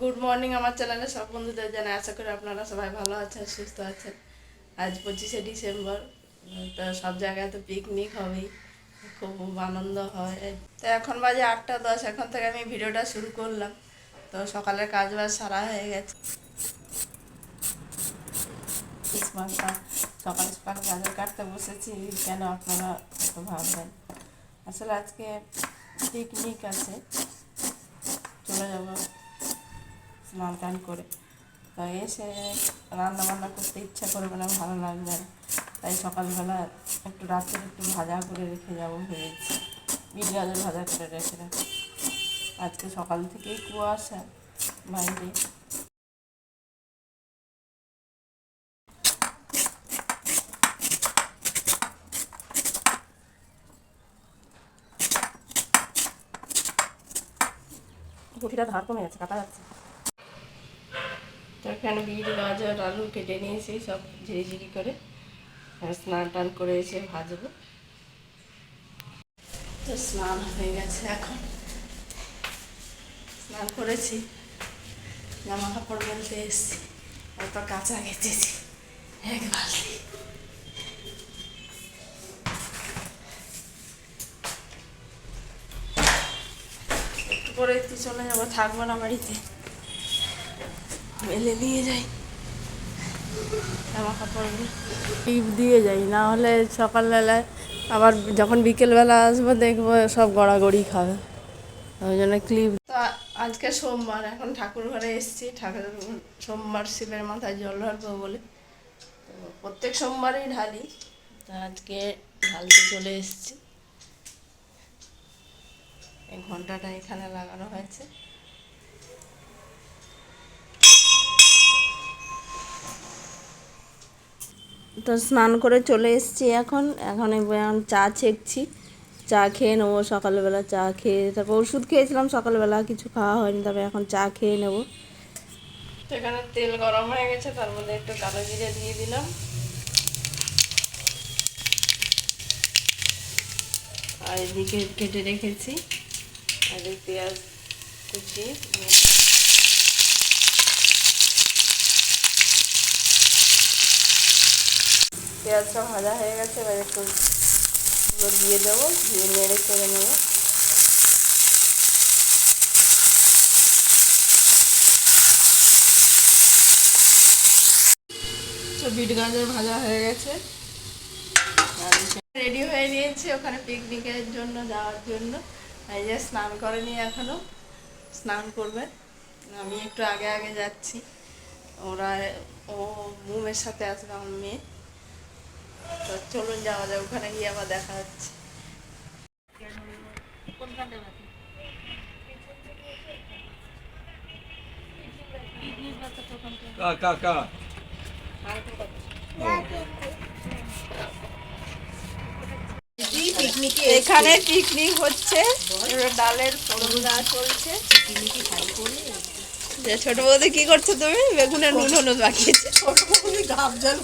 Good morning আমার চ্যানেলে সব বন্ধুদের জানাই। আশা করি আপনারা সবাই ভালো আছেন, সুস্থ আছেন। আজ পঁচিশে ডিসেম্বর, তো সব জায়গায় তো পিকনিক হবেই, খুব আনন্দ হয়। তো এখন বাজে আটটা দশ, এখন থেকে আমি ভিডিওটা শুরু করলাম। তো সকালের কাজ বাজ সারা হয়ে গেছে। সকাল সকাল গাজর কাটতে বসেছি, কেন আপনারা একটু ভাববেন? আসলে আজকে পিকনিক আছে, চলে যাব। স্নান টান করে। তো এসে রান্না বান্না করতে ইচ্ছা করবে না, ভালো লাগবে না। তাই সকালবেলা একটু রাত্রে একটু ভাজা করে রেখে যাব ভেবেছি। বিট গাজর ভাজা করে রেখে আজকে সকাল থেকেই কুয়াশা বাইরে। গুটিটা ধার কমে যাচ্ছে, কাটা যাচ্ছে। তো এখানে বিট গাজর, আলু কেটে নিয়েছি, সব ঝিরিঝিরি করে। স্নান টান করে এসে ভাজবো। তো স্নান হয়ে গেছে এখন। স্নান করেছি, জামা কাপড় মেলতে এসেছি তারপর কাঁচা গেঁথেছি এক বালতি। একটু পরে একটু চলে যাব, থাকব না বাড়িতে। মেলে দিয়ে যাই। জামা কাপড়গুলো টিপ দিয়ে যাই না হলে সকালবেলায় আবার যখন বিকেলবেলা আসব দেখব সব গড়াগড়ি খাবে। ওই জন্য ক্লিপ তো আজকে সোমবার এখন ঠাকুর ঘরে এসেছি ঠাকুর সোমবার শিবের মাথায় জল ঢালবো বলে। তো প্রত্যেক সোমবারই ঢালি। তো আজকে ঢালতে চলে এসেছি। এই ঘন্টাটা এখানে লাগানো হয়েছে। তো স্নান করে চলে এসেছি এখন। এখন চা ছেঁকছি। চা খেয়ে নেব, সকালবেলা চা খেয়ে তারপর ওষুধ খেয়েছিলাম, সকালবেলা কিছু খাওয়া হয়নি তবে এখন চা খেয়ে নেব। তো এখানে তেল গরম হয়ে গেছে, তার মধ্যে একটু কালো জিরে দিয়ে দিলাম। আর এদিকে কেটে রেখেছি। আর পেঁয়াজ কুচি পেঁয়াজটা ভাজা হয়ে গেছে, এবার একটু দিয়ে দেবো, দিয়ে নেড়ে চেড়ে নেব। তো বিট গাজর ভাজা হয়ে গেছে। রেডি হয়ে নিয়েছি ওখানে পিকনিকের জন্য, যাওয়ার জন্য। এই যে স্নান করেনি এখনও, স্নান করবে। আমি একটু আগে আগে যাচ্ছি। ওরা, ও মুমের সাথে আসবে আমার মেয়ে। তো চলুন যাওয়া যায় ওখানে গিয়ে আবার দেখা হচ্ছে। কা কা কা। এখানে পিকনিক হচ্ছে ডালের ফোড়না চলছে। যে ছোট বৌদি কি করছ তুমি? বেগুনের নুন হলুদ বাকি ছোট বৌদি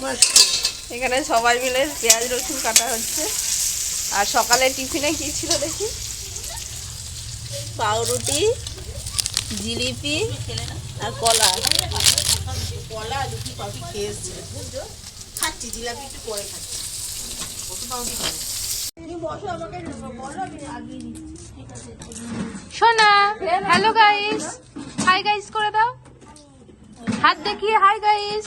মাখিয়েছে। এখানে সবাই মিলে পেঁয়াজ রসুন কাটা হচ্ছে। আর সকালে টিফিনে কি ছিল দেখি? পাউরুটি জিলিপি আর কলা। কলা পাউরুটি খাচ্ছি জিলাপি একটু পরে খাচ্ছি। সোনা হ্যালো গাইস হাই গাইস করে দাও। হাত দেখিয়ে হাই গাইস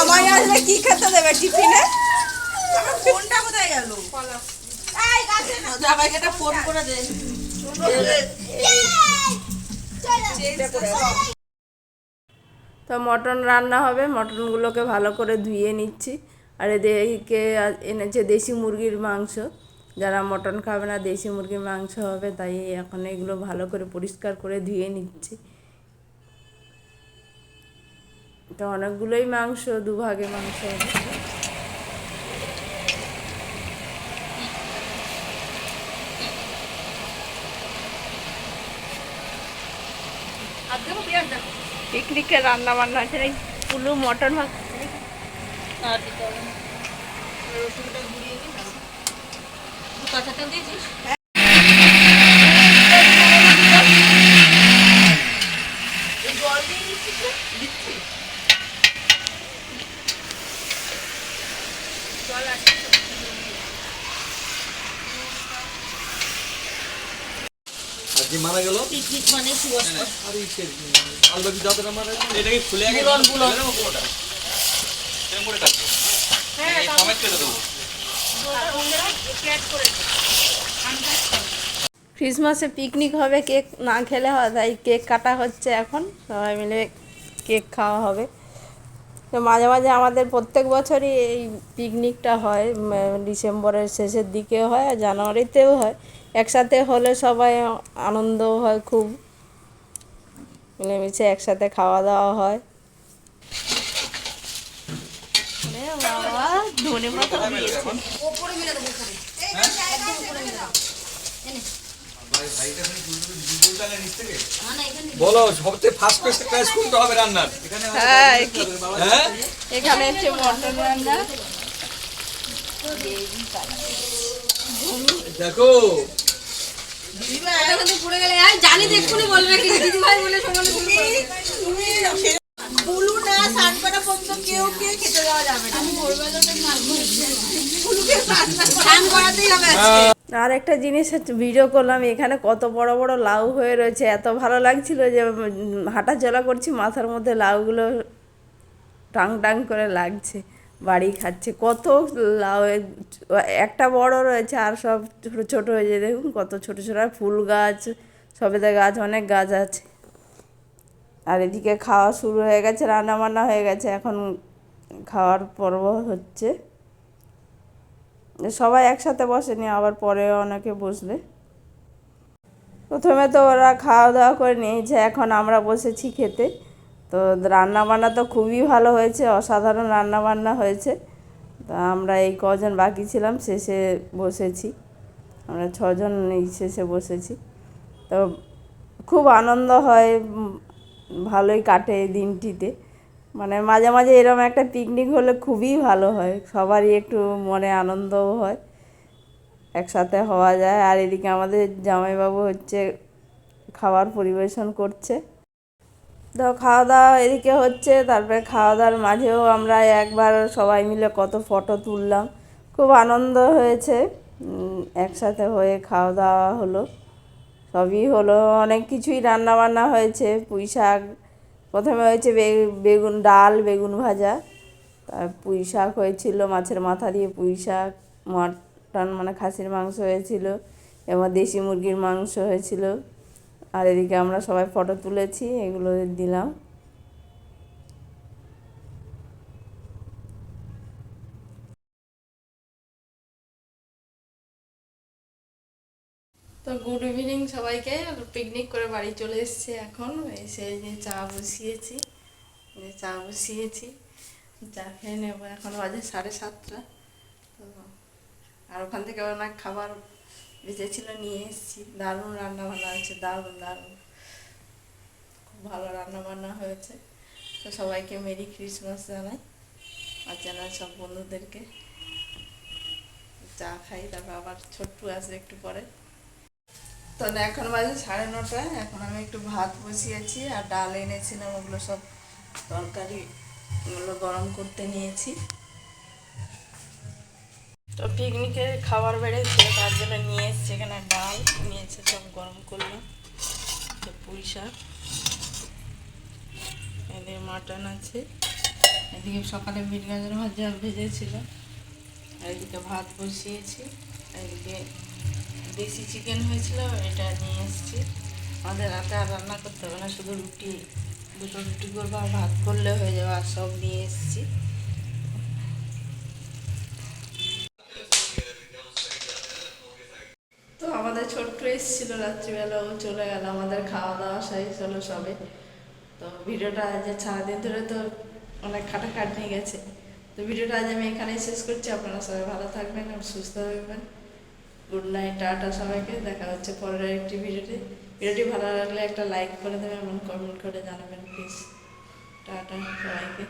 জামাই আসলে কি খেতে দেবে টিফিনে? আমার ফোনটা কোথায় গেল? এই কাছে না। জামাইকে একটা ফোন করে দে। তো মটন রান্না হবে মটনগুলোকে ভালো করে ধুয়ে নিচ্ছি। আর এদিকে এনেছে দেশি মুরগির মাংস। যারা মটন খাবে না দেশি মুরগির মাংস হবে তাই এখন এগুলো ভালো করে পরিষ্কার করে ধুয়ে নিচ্ছি। এটা অনেকগুলোই মাংস দুভাগে মাংস হচ্ছে পিকনিকের রান্না বান্না এই পুলু মটন ভাত। রসুনটা কাঁচা তেল দিয়েছিস এই জল দিয়ে দিচ্ছিস না? দিচ্ছি জল আছে তো? আর যে মারা গেল পিকনিক মানে সুবাস আরে সে আলবাকি যাতে না মারা গেল এটাকে খুলে আগে বুলন, বুলন। দেবো পুরোটা এরকম করে কাটবো হ্যাঁ এই সমেত কেটে দেবো ক্যাট করে ক্রিসমাসে পিকনিক হবে, কেক না খেলে হয়, তাই কেক কাটা হচ্ছে এখন। সবাই মিলে কেক খাওয়া হবে। তো মাঝে মাঝে আমাদের প্রত্যেক বছরই এই পিকনিকটা হয় ডিসেম্বরের শেষের দিকেও হয় আর জানুয়ারিতেও হয়। একসাথে হলে সবাই আনন্দ হয় খুব। মিলেমিশে একসাথে খাওয়া দাওয়া হয়। বলো সবচেয়ে ফার্স্ট পেস্ট কাজ করতে হবে রান্নার। হ্যাঁ হ্যাঁ? এখানে হচ্ছে মটন রান্না। দেখো আর একটা জিনিস হচ্ছে ভিডিও করলাম এখানে কত বড় বড় লাউ হয়ে রয়েছে এত ভালো লাগছিল যে হাঁটা চলা করছি মাথার মধ্যে লাউগুলো টাং টাং করে লাগছে। বাড়ি খাচ্ছে। কত লাউ একটা বড় রয়েছে আর সব ছোটো ছোটো হয়েছে দেখুন কত ছোটো ছোটো। ফুল গাছ, সবেদা গাছ, অনেক গাছ আছে। আর এদিকে খাওয়া শুরু হয়ে গেছে, রান্নাবান্না হয়ে গেছে। এখন খাওয়ার পর্ব হচ্ছে। সবাই একসাথে বসেনি, আবার পরে অনেকে বসবে। প্রথমে তো ওরা খাওয়া দাওয়া করে নিয়েছে, এখন আমরা বসেছি খেতে। তো রান্নাবান্না তো খুবই ভালো হয়েছে, অসাধারণ রান্নাবান্না হয়েছে। তা আমরা এই কজন বাকি ছিলাম, শেষে বসেছি। আমরা ছজন এই শেষে বসেছি। তো খুব আনন্দ হয় ভালোই কাটে এই দিনটিতে। মানে মাঝে মাঝে এরকম একটা পিকনিক হলে খুবই ভালো হয়, সবারই একটু মনে আনন্দও হয়, একসাথে হওয়া যায়। আর এদিকে আমাদের জামাইবাবু হচ্ছে খাবার পরিবেশন করছে। তো খাওয়া দাওয়া এদিকে হচ্ছে, তারপরে খাওয়া দাওয়ার মাঝেও আমরা একবার সবাই মিলে কত ফটো তুললাম। খুব আনন্দ হয়েছে। একসাথে হয়ে খাওয়া দাওয়া হলো। সবই হলো, অনেক কিছুই রান্না বান্না হয়েছে পুঁই শাক প্রথমে হয়েছে বেগুন ডাল, বেগুন ভাজা, তার পুঁই শাক হয়েছিল, মাছের মাথা দিয়ে পুঁই শাক মটন মানে খাসির মাংস হয়েছিল এবং দেশি মুরগির মাংস হয়েছিল। আর এদিকে আমরা সবাই ফটো তুলেছি, এগুলো দিলাম। তো গুড ইভিনিং সবাইকে পিকনিক করে বাড়ি চলে এসেছি এখন। এসে যে চা বসিয়েছি যে চা বসিয়েছি। চা খেয়ে নেব এখন বাজে সাড়ে সাতটা। তো আর ওখান থেকে অনেক খাবার বেঁচেছিল নিয়ে এসেছি। দারুণ রান্না বান্না হয়েছে, দারুণ দারুণ। খুব ভালো রান্না বান্না হয়েছে। তো সবাইকে মেরি ক্রিসমাস জানাই। আর জানাই সব বন্ধুদেরকে। চা খাই, তারপর আবার ছোট্টু আসবে একটু পরে। তো এখন বাজে সাড়ে নটা। এখন আমি একটু ভাত বসিয়েছি আর ডাল এনেছিলাম, ওগুলো সব তরকারি, ওগুলো গরম করতে নিয়েছি। তো পিকনিকে খাবার বেড়েছে তার জন্য নিয়ে এসছি এখানে ডাল নিয়েছে সব গরম করলাম তো পুঁই শাক। এদিকে মাটন আছে। এদিকে সকালে বিট গাজর ভাজা ভেজেছিল। এদিকে ভাত বসিয়েছি। এদিকে দেশি চিকেন হয়েছিল, এটা নিয়ে এসেছি। আমাদের রাতে আর রান্না করতে হবে না, শুধু রুটি, দুটো রুটি করব আর ভাত করলে হয়ে যাবে, আর সব নিয়ে এসেছি তো আমাদের ছোট্ট এসেছিল রাত্রিবেলা, ও চলে গেল, আমাদের খাওয়া দাওয়া শেষ হলো সবে। তো ভিডিওটা যে সারাদিন ধরে তো অনেক খাটা খাটাখাটনি গেছে। তো ভিডিওটা আজ আমি এখানেই শেষ করছি। আপনারা সবাই ভালো থাকবেন এবং সুস্থ থাকবেন। গুড নাইট, টাটা সবাইকে। দেখা হচ্ছে পরের একটি ভিডিওতে। ভিডিওটি ভালো লাগলে একটা লাইক করে দেবেন এবং কমেন্ট করে জানাবেন, প্লিজ। টাটা সবাইকে।